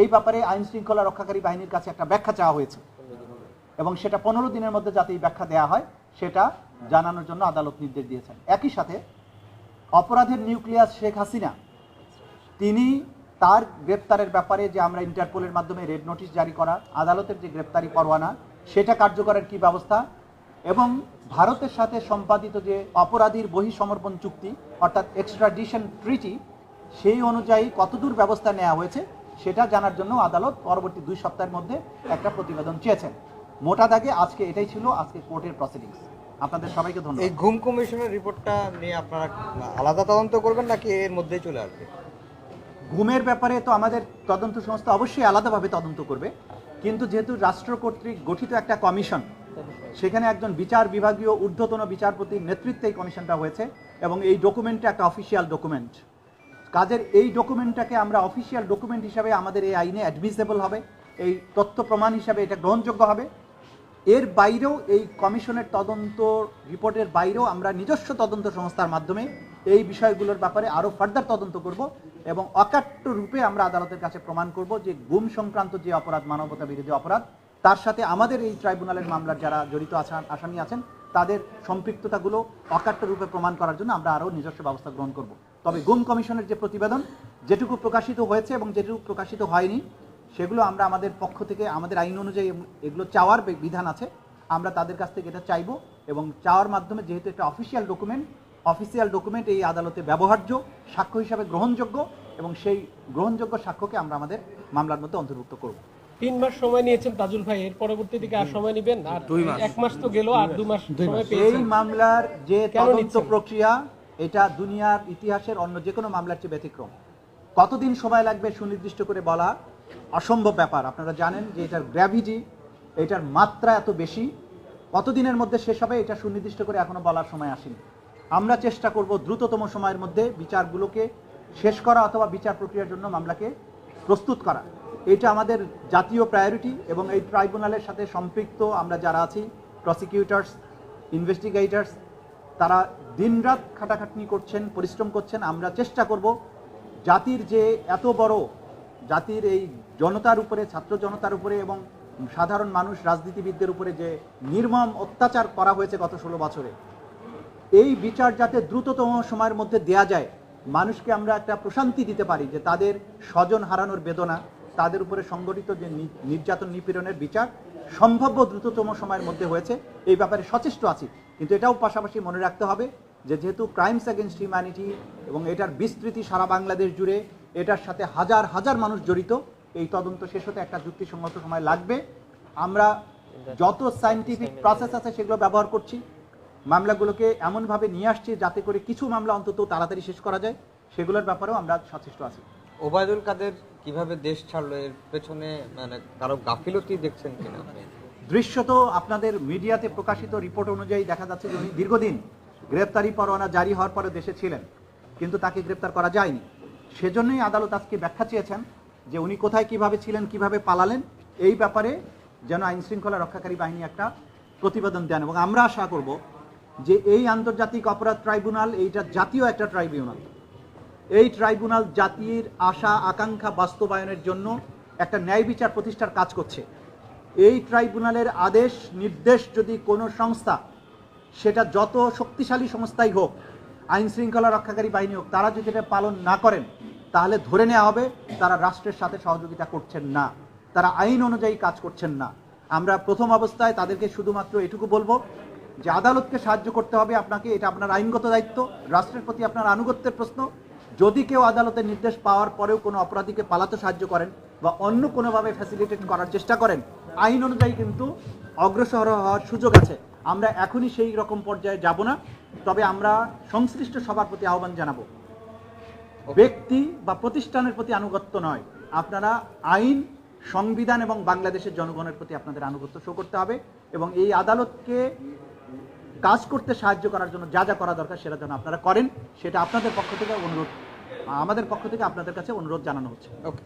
এই ব্যাপারে আইন শৃঙ্খলা রক্ষাকারী বাহিনীর কাছে একটা ব্যাখ্যা চাওয়া হয়েছে। এবং সেটা পনেরো দিনের মধ্যে যাতে এই ব্যাখ্যা দেওয়া হয়, সেটা জানানোর জন্য আদালত নির্দেশ দিয়েছেন। একই সাথে অপরাধের নিউক্লিয়াস শেখ হাসিনা, তিনি তার গ্রেপ্তারের ব্যাপারে যে আমরা ইন্টারপোলের মাধ্যমে রেড নোটিশ জারি করা, আদালতের যে গ্রেপ্তারি পরোয়ানা, সেটা কার্যকরের কি ব্যবস্থা? এবং ভারতের সাথে সম্পাদিত যে অপরাধীর বহিঃসমর্পণ চুক্তি, অর্থাৎ এক্সট্রাডিশন ট্রিটি সেই অনুযায়ী কতদূর ব্যবস্থা নেওয়া হয়েছে? সেটা জানার জন্য আদালত পরবর্তী দুই সপ্তাহের মধ্যে একটা প্রতিবেদন চেয়েছেন। মোটা দাগে আজকে এটাই ছিল আজকে কোর্টের প্রসিডিংস আপনাদের সবাইকে ধন্যবাদ। এই ঘুম কমিশনের রিপোর্টটা নিয়ে আপনারা আলাদা তদন্ত করবেন নাকি এর মধ্যেই চলে আসবে? ঘুমের ব্যাপারে তো আমাদের তদন্ত সংস্থা অবশ্যই আলাদাভাবে তদন্ত করবে। কিন্তু যেহেতু রাষ্ট্র কর্তৃক গঠিত একটা কমিশন সেখানে একজন বিচার বিভাগীয় ঊর্ধ্বতন বিচারপতির নেতৃত্বে এই কমিশনটা হয়েছে এবং এই ডকুমেন্টটা একটা অফিসিয়াল ডকুমেন্ট কাজের এই ডকুমেন্টটাকে আমরা অফিসিয়াল ডকুমেন্ট হিসাবে আমাদের এই আইনে অ্যাডমিসেবল হবে। এই তথ্য প্রমাণ হিসাবে এটা গ্রহণযোগ্য হবে। এর বাইরেও এই কমিশনের তদন্ত রিপোর্টের বাইরেও আমরা নিজস্ব তদন্ত সংস্থার মাধ্যমে এই বিষয়গুলোর ব্যাপারে আরও ফার্দার তদন্ত করব এবং অকাট্য রূপে আমরা আদালতের কাছে প্রমাণ করব যে গুম সংক্রান্ত যে অপরাধ, মানবতা বিরোধী অপরাধ, তার সাথে আমাদের এই ট্রাইব্যুনালের মামলার যারা জড়িত আসামি আছেন, তাদের সম্পৃক্ততাগুলো অকাট্য রূপে প্রমাণ করার জন্য আমরা আরও নিজস্ব ব্যবস্থা গ্রহণ করব। তবে গুম কমিশনের যে প্রতিবেদন যেটুকু প্রকাশিত হয়েছে এবং যেটুকু প্রকাশিত হয়নি সেগুলো আমরা আমাদের পক্ষ থেকে আমাদের আইন অনুযায়ী এগুলো চাওয়ার বিধান আছে। আমরা তাদের কাছ থেকে এটা চাইব এবং চাওয়ার মাধ্যমে যেহেতু একটা অফিসিয়াল ডকুমেন্ট অফিসিয়াল ডকুমেন্ট এই আদালতে ব্যবহার্য সাক্ষ্য হিসাবে গ্রহণযোগ্য এবং সেই গ্রহণযোগ্য সাক্ষ্যকে আমরা আমাদের মামলার মধ্যে অন্তর্ভুক্ত করব। তিন মাস সময় নিয়েছেন তাজুল ভাই এর পরবর্তী দিকে আর সময় নেবেন? আর এক মাস তো গেল আর দু মাস। সময় এই মামলার যে তদন্ত প্রক্রিয়া এটা দুনিয়ার ইতিহাসের অন্য যে কোনো মামলার চেয়ে ব্যতিক্রম। কতদিন সময় লাগবে সুনির্দিষ্ট করে বলা? অসম্ভব ব্যাপার। আপনারা জানেন যে এটার গ্র্যাভিটি এটার মাত্রা এত বেশি। কতদিনের মধ্যে শেষ হবে এটা সুনির্দিষ্ট করে এখনও বলার সময় আসেনি। আমরা চেষ্টা করব দ্রুততম সময়ের মধ্যে বিচারগুলোকে শেষ করা অথবা বিচার প্রক্রিয়ার জন্য মামলাকে প্রস্তুত করা। এটা আমাদের জাতীয় প্রায়োরিটি এবং এই ট্রাইব্যুনালের সাথে সম্পৃক্ত আমরা যারা আছি প্রসিকিউটার্স ইনভেস্টিগেটর্স তারা দিনরাত খাটাখাটনি করছেন, পরিশ্রম করছেন। আমরা চেষ্টা করব জাতির যে এত বড়, জাতির এই জনতার উপরে, ছাত্র জনতার উপরে এবং সাধারণ মানুষ, রাজনীতিবিদদের উপরে যে নির্মম অত্যাচার করা হয়েছে গত ষোলো বছরে, এই বিচার যাতে দ্রুততম সময়ের মধ্যে দেয়া যায়, মানুষকে আমরা একটা প্রশান্তি দিতে পারি যে তাদের স্বজন হারানোর বেদনা, তাদের উপরে সংগঠিত যে নির্যাতন নিপীড়নের বিচার সম্ভাব্য দ্রুততম সময়ের মধ্যে হয়েছে। এই ব্যাপারে সচেষ্ট আছি। কিন্তু এটাও পাশাপাশি মনে রাখতে হবে যে যেহেতু ক্রাইমস অ্যাগেনস্ট হিউম্যানিটি এবং এটার বিস্তৃতি সারা বাংলাদেশ জুড়ে এটার সাথে হাজার হাজার মানুষ জড়িত, এই তদন্ত শেষ হতে একটা যুক্তিসঙ্গত সময় লাগবে। আমরা যত সাইন্টিফিক প্রসেস আছে সেগুলো ব্যবহার করছি। মামলাগুলোকে এমনভাবে নিয়ে আসছি যাতে করে কিছু মামলা অন্তত তাড়াতাড়ি শেষ করা যায়। সেগুলোর ব্যাপারেও আমরা সচেষ্ট আছি। ওবায়দুল কাদের কীভাবে দেশ ছাড়লো? এর পেছনে মানে কারও গাফিলতি দেখছেন কিনা দৃশ্যত আপনাদের মিডিয়াতে প্রকাশিত রিপোর্ট অনুযায়ী দেখা যাচ্ছে যে উনি দীর্ঘদিন গ্রেপ্তারি পরোয়ানা জারি হওয়ার পরে দেশে ছিলেন, কিন্তু তাকে গ্রেপ্তার করা যায়নি। সেজন্যই আদালত আজকে ব্যাখ্যা চেয়েছেন যে উনি কোথায় কীভাবে ছিলেন, কীভাবে পালালেন, এই ব্যাপারে যেন আইন শৃঙ্খলা রক্ষাকারী বাহিনী একটা প্রতিবেদন দেন। এবং আমরা আশা করব যে এই আন্তর্জাতিক অপরাধ ট্রাইব্যুনাল, এইটা জাতীয় একটা ট্রাইব্যুনাল, এই ট্রাইব্যুনাল জাতির আশা, আকাঙ্ক্ষা বাস্তবায়নের জন্য একটা ন্যায় বিচার প্রতিষ্ঠার কাজ করছে। এই ট্রাইব্যুনালের আদেশ, নির্দেশ যদি কোনো সংস্থা, সেটা যত শক্তিশালী সংস্থাই হোক, আইন শৃঙ্খলা রক্ষাকারী বাহিনী হোক, তারা যদি এটা পালন না করেন, তাহলে ধরে নেওয়া হবে তারা রাষ্ট্রের সাথে সহযোগিতা করছেন না। তারা আইন অনুযায়ী কাজ করছেন না। আমরা প্রথম অবস্থায় তাদেরকে শুধুমাত্র এটুকু বলব যে আদালতকে সাহায্য করতে হবে আপনাকে, এটা আপনার আইনগত দায়িত্ব। রাষ্ট্রের প্রতি আপনার আনুগত্যের প্রশ্ন। যদি কেউ আদালতের নির্দেশ পাওয়ার পরেও কোনো অপরাধীকে পালাতে সাহায্য করেন বা অন্য কোনোভাবে ফ্যাসিলিটেট করার চেষ্টা করেন আইন অনুযায়ী কিন্তু অগ্রসর হওয়ার সুযোগ আছে। আমরা এখনই সেই রকম পর্যায়ে যাব না তবে আমরা সংশ্লিষ্ট সবার প্রতি আহ্বান জানাব। ব্যক্তি বা প্রতিষ্ঠানের প্রতি আনুগত্য নয়। আপনারা আইন সংবিধান এবং বাংলাদেশের জনগণের প্রতি আপনাদের আনুগত্য শো করতে হবে এবং এই আদালতকে কাজ করতে সাহায্য করার জন্য যা যা করা দরকার সেটা যেন আপনারা করেন সেটা আপনাদের পক্ষ থেকে অনুরোধ আমাদের পক্ষ থেকে আপনাদের কাছে অনুরোধ জানানো হচ্ছে। ওকে